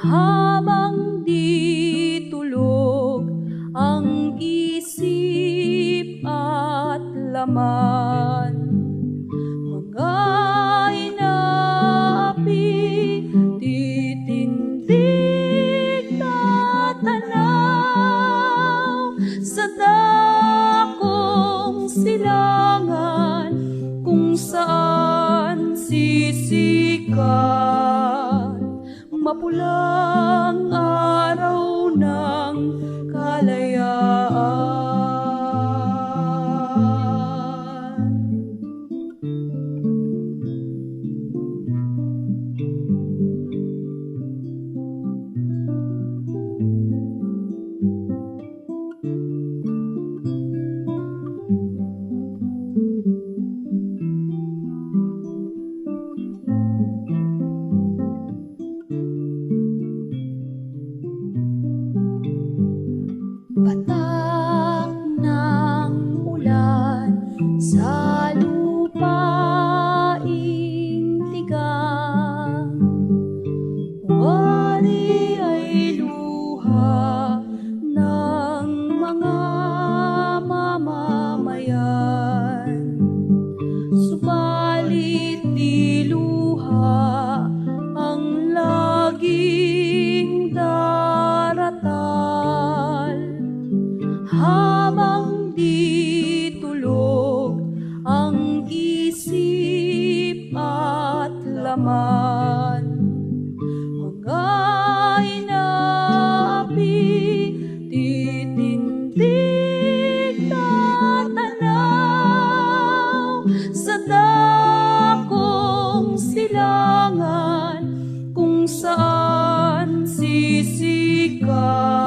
Habang di tulog ang isip at laman mga inaapi titindig na tanaw sa dakong silangan kung saan sisikat mapulang araw ng kalayaan. but at laman mga inaapi titindig na tanaw sa dakong silangan kung saan sisikat